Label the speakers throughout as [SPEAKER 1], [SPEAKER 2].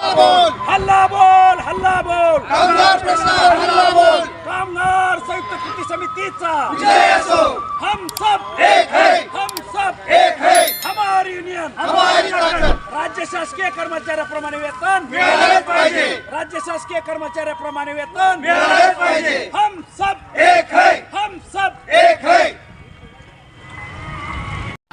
[SPEAKER 1] बोल
[SPEAKER 2] हल्ला बोल हल्ला बोल
[SPEAKER 1] हल्ला बोल
[SPEAKER 2] कामगार संयुक्त कृती समितीचा हम सब
[SPEAKER 1] एक है!
[SPEAKER 2] हम सब
[SPEAKER 1] एक है!
[SPEAKER 2] हमारी युनियन
[SPEAKER 1] हमारी
[SPEAKER 2] राज्य शासकीय कर्मचाऱ्याप्रमाणे वेतन!
[SPEAKER 1] पाहिजे!
[SPEAKER 2] राज्य शासकीय कर्मचाऱ्याप्रमाणे वेतन!
[SPEAKER 1] पाहिजे!
[SPEAKER 2] हम सब
[SPEAKER 1] एक है!
[SPEAKER 2] हम सब
[SPEAKER 1] एक है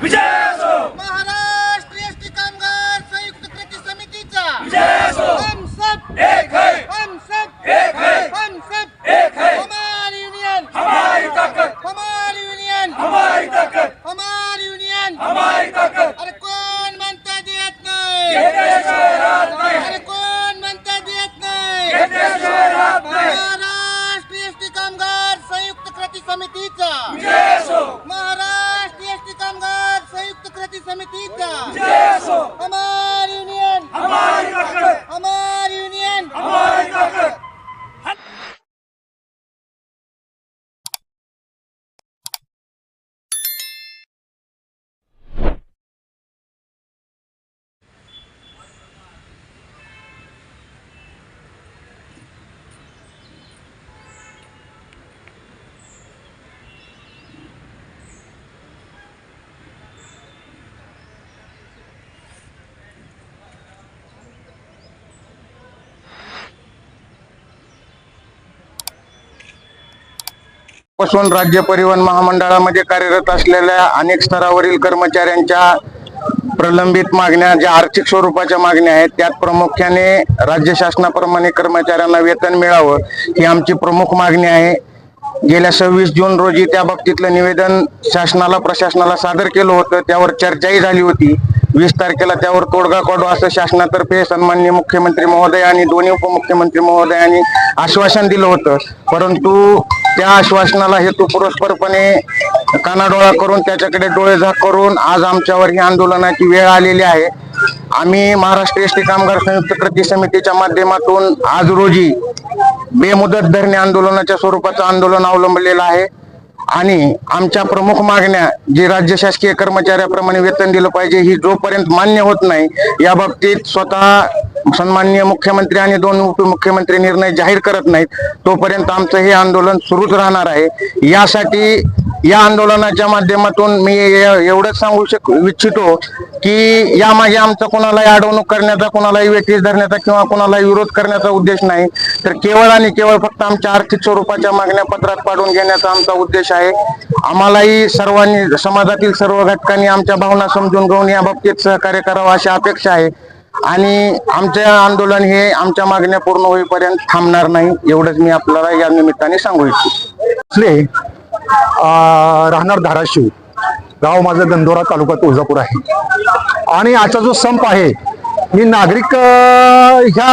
[SPEAKER 2] विजय असो
[SPEAKER 3] महाराष्ट्र एसटी कामगार संयुक्त कृती समितीचा
[SPEAKER 2] विजय असो
[SPEAKER 3] हम सब
[SPEAKER 1] एक है
[SPEAKER 3] हम सब
[SPEAKER 1] एक है
[SPEAKER 3] हम सब
[SPEAKER 1] एक है
[SPEAKER 3] हमारी यूनियन
[SPEAKER 1] हमारी ताकद
[SPEAKER 3] हमारी यूनियन
[SPEAKER 1] हमारी ताकद
[SPEAKER 3] हमारी यूनियन
[SPEAKER 1] हमारी ताकद
[SPEAKER 3] अरे कोण म्हणता देत नाही
[SPEAKER 1] घेतल्याशिवाय राहत नाही
[SPEAKER 3] अरे कोण म्हणता देत नाही
[SPEAKER 1] घेतल्याशिवाय राहत नाही
[SPEAKER 3] महाराष्ट्र एसटी कामगार संयुक्त कृती समितीचा
[SPEAKER 1] जय असो
[SPEAKER 3] महाराष्ट्र एसटी कामगार संयुक्त कृती समितीचा
[SPEAKER 1] जय असो
[SPEAKER 3] हमारी यूनियन
[SPEAKER 1] हमारी ताकद
[SPEAKER 3] हमारी यूनियन
[SPEAKER 1] हमारी ताकद
[SPEAKER 4] पासून राज्य परिवहन महामंडळामध्ये कार्यरत असलेल्या अनेक स्तरावरील कर्मचाऱ्यांच्या प्रलंबित मागण्या ज्या आर्थिक स्वरूपाच्या मागण्या आहेत त्यात प्रामुख्याने राज्य शासनाप्रमाणे कर्मचाऱ्यांना वेतन मिळावं ही आमची प्रमुख मागणी आहे. गेल्या सव्वीस जून रोजी त्या बाबतीतलं निवेदन शासनाला प्रशासनाला सादर केलं होतं. त्यावर चर्चाही झाली होती. वीस तारखेला त्यावर तोडगा काढू असं शासनातर्फे सन्माननीय मुख्यमंत्री महोदय आणि दोन्ही उपमुख्यमंत्री महोदयांनी आश्वासन दिलं होतं. परंतु त्या आश्वासनाला हेतुपुरस्परपणे कानाडोळा करून त्याच्याकडे डोळे झाक करून आज आमच्यावर ही आंदोलनाची वेळ आलेली आहे. आम्ही महाराष्ट्र एसटी कामगार संयुक्त कृती समितीच्या माध्यमातून आज रोजी बेमुदत धरणे आंदोलनाच्या स्वरूपाचं आंदोलन अवलंबलेलं आहे. आणि आमच्या प्रमुख मागण्या जी राज्य शासकीय कर्मचाऱ्याप्रमाणे वेतन दिलं पाहिजे ही जोपर्यंत मान्य होत नाही या बाबतीत स्वतः सन्माननीय मुख्यमंत्री आणि दोन उपमुख्यमंत्री निर्णय जाहीर करत नाहीत तोपर्यंत आमचं हे आंदोलन सुरूच राहणार आहे. यासाठी या आंदोलनाच्या माध्यमातून मी एवढंच सांगू शक इच्छितो की यामागे आमचा कोणालाही अडवणूक करण्याचा कोणालाही वेठीस धरण्याचा किंवा कोणालाही विरोध करण्याचा उद्देश नाही. तर केवळ आणि केवळ फक्त आमच्या आर्थिक स्वरूपाच्या मागण्या पत्रात पाडून घेण्याचा आमचा उद्देश आहे. आम्हालाही सर्वांनी समाजातील सर्व घटकांनी आमच्या भावना समजून घेऊन या बाबतीत सहकार्य करावं अशी अपेक्षा आहे. आणि आमचे आंदोलन हे आमच्या मागण्या पूर्ण होईपर्यंत थांबणार नाही एवढंच मी आपल्याला या निमित्ताने सांगू इच्छितो.
[SPEAKER 5] राहणार धाराशिव. गाव माझं गंधोरा तालुका तुळजापूर आहे. आणि आजचा जो संप आहे मी नागरिक ह्या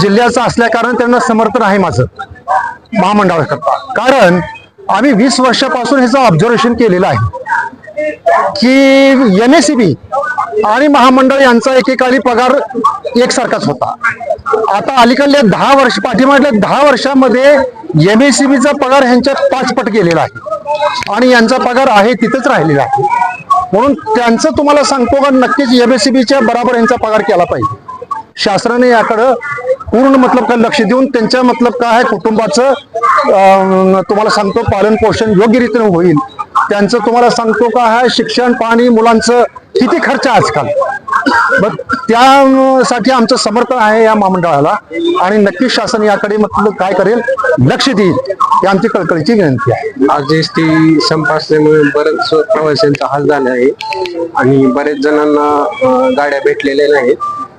[SPEAKER 5] जिल्ह्याचा असल्या कारण त्यांना समर्थन आहे माझं महामंडळाकरता. कारण आम्ही वीस वर्षापासून ह्याचं ऑब्झर्वेशन केलेलं आहे की एम एस बी आणि महामंडळ यांचा एकेकाळी पगार एकसारखाच होता. आता अलीकडल्या दहा वर्ष पाठीमागल्या दहा वर्षामध्ये एम एस बीचा पगार ह्यांच्यात पाचपट गेलेला आहे. आणि यांचा पगार आहे तिथंच राहिलेला आहे. म्हणून त्यांचं तुम्हाला सांगतो का नक्कीच एम एस बीच्या बराबर यांचा पगार केला पाहिजे. शासनाने याकडं पूर्ण मतलब काय लक्ष देऊन त्यांच्या मतलब काय आहे कुटुंबाचं तुम्हाला सांगतो पालन पोषण योग्य होईल. त्यांचं तुम्हाला सांगतो का आहे शिक्षण पाणी मुलांचं किती खर्च आजकाल? मग त्यासाठी आमचं समर्थन आहे या महामंडळाला. आणि नक्कीच शासन याकडे मतलब काय करेल लक्ष देईल ही आमची कळकळीची विनंती आहे.
[SPEAKER 6] आज एस टी संप असल्यामुळे बरेच प्रवाशांचा हाल झाला आहे. आणि बरेच जणांना अं, गाड्या भेटलेल्या नाहीत.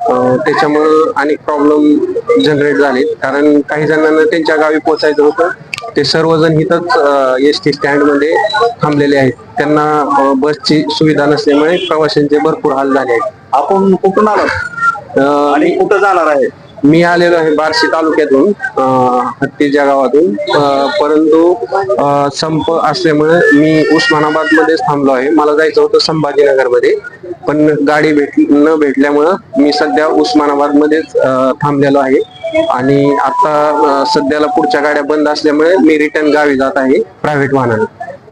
[SPEAKER 6] अं, त्याच्यामुळं अनेक प्रॉब्लेम जनरेट झाले कारण काही जणांना त्यांच्या गावी पोचायचं होतं. ते सर्वजण इथंच एस टी स्टँडमध्ये थांबलेले आहेत. त्यांना बसची सुविधा नसल्यामुळे प्रवाशांचे भरपूर हाल झाले आहेत.
[SPEAKER 7] आपण कुठून आलात?
[SPEAKER 6] अं,
[SPEAKER 7] आणि कुठं जाणार आहे?
[SPEAKER 6] मी आलेलो आहे बार्शी तालुक्यातून हत्तीच्या गावातून. परंतु संप असल्यामुळे मी उस्मानाबाद मध्येच थांबलो आहे. मला जायचं होतं संभाजीनगरमध्ये पण गाडी भेट न भेटल्यामुळं मी सध्या उस्मानाबाद मध्येच थांबलेलो आहे. आणि आता सध्याला पुढच्या गाड्या बंद असल्यामुळे मी रिटर्न गावी जात आहे प्रायव्हेट वाहनाने.